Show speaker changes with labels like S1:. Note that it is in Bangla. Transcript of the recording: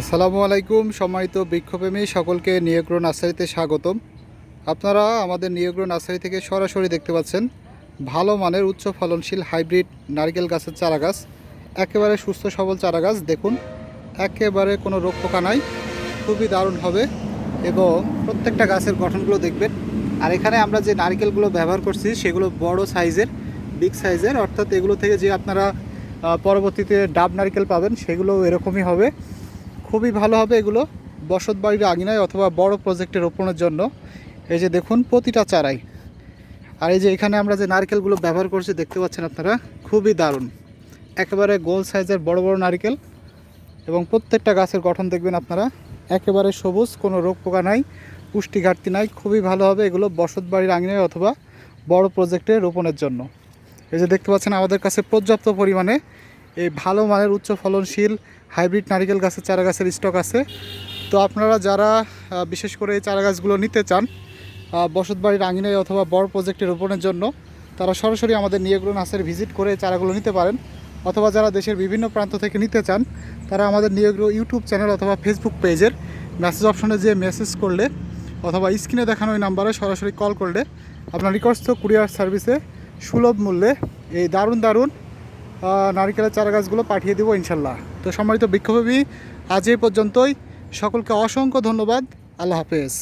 S1: আসসালামু আলাইকুম, সম্মানিত বৃক্ষপ্রেমী সকলকে নিয়োগ্র নার্সারিতে স্বাগতম। আপনারা আমাদের নিয়োগ্র নার্সারি থেকে সরাসরি দেখতে পাচ্ছেন, ভালো মানের উচ্চ ফলনশীল হাইব্রিড নারকেল গাছের চারা গাছ একেবারে সুস্থ সবল চারা গাছ দেখুন, একেবারে কোনো রোগ পোকা নাই, খুবই দারুণ হবে এবং প্রত্যেকটা গাছের গঠনগুলো দেখবেন। আর এখানে আমরা যে নারকেলগুলো ব্যবহার করছি, সেগুলো বড় সাইজের, বিগ সাইজের, অর্থাৎ এগুলো থেকে যে আপনারা পরবর্তীতে ডাব নারকেল পাবেন সেগুলো এরকমই হবে। খুবই ভালো হবে এগুলো। বসত বাড়ির আঙিনায় অথবা বড় প্রজেক্টে রোপণের জন্য। এই যে দেখুন, প্রতিটা চারাই। আর এই যে এখানে আমরা যে নারকেলগুলো ব্যবহার করছি, দেখতে পাচ্ছেন আপনারা? খুবই দারুণ। একেবারে গোল সাইজের বড় বড় নারকেল। এবং প্রত্যেকটা গাছের গঠন দেখবেন আপনারা। একেবারে সবুজ, কোনো রোগ পোকা নাই, পুষ্টি ঘাটতি নাই, খুবই ভালো হবে এগুলো বসত বাড়ির আঙিনায় অথবা বড় প্রজেক্টে রোপণের জন্য। এই যে দেখতে পাচ্ছেন, আমাদের কাছে পর্যাপ্ত পরিমাণে এই ভালো মানের উচ্চ ফলনশীল হাইব্রিড নারিকেল গাছের চারা গাছের স্টক আছে। তো আপনারা যারা বিশেষ করে এই চারা গাছগুলো নিতে চান আহ, বসত বাড়ির আঙিনায় অথবা বড় প্রজেক্টে রোপণের জন্য তারা সরাসরি আমাদের নিয়েগুলো নার্সারি ভিজিট করে চারাগুলো নিতে পারেন। অথবা যারা দেশের বিভিন্ন প্রান্ত থেকে নিতে চান তারা আমাদের নিয়োগ্র ইউটিউব চ্যানেল অথবা ফেসবুক পেজের মেসেজ অপশনে যে মেসেজ করলে অথবা স্ক্রিনে দেখানো ওই নাম্বারে সরাসরি কল করলে আপনার নিকটস্থ কুরিয়ার সার্ভিসে সুলভ মূল্যে এই দারুণ দারুণ নারকেলের চারা গাছগুলো পাঠিয়ে দেবো ইনশাল্লাহ। তো সম্মানিত বিক্ষোভী, আজ এই পর্যন্তই। সকলকে অসংখ্য ধন্যবাদ। আল্লাহ হাফেজ।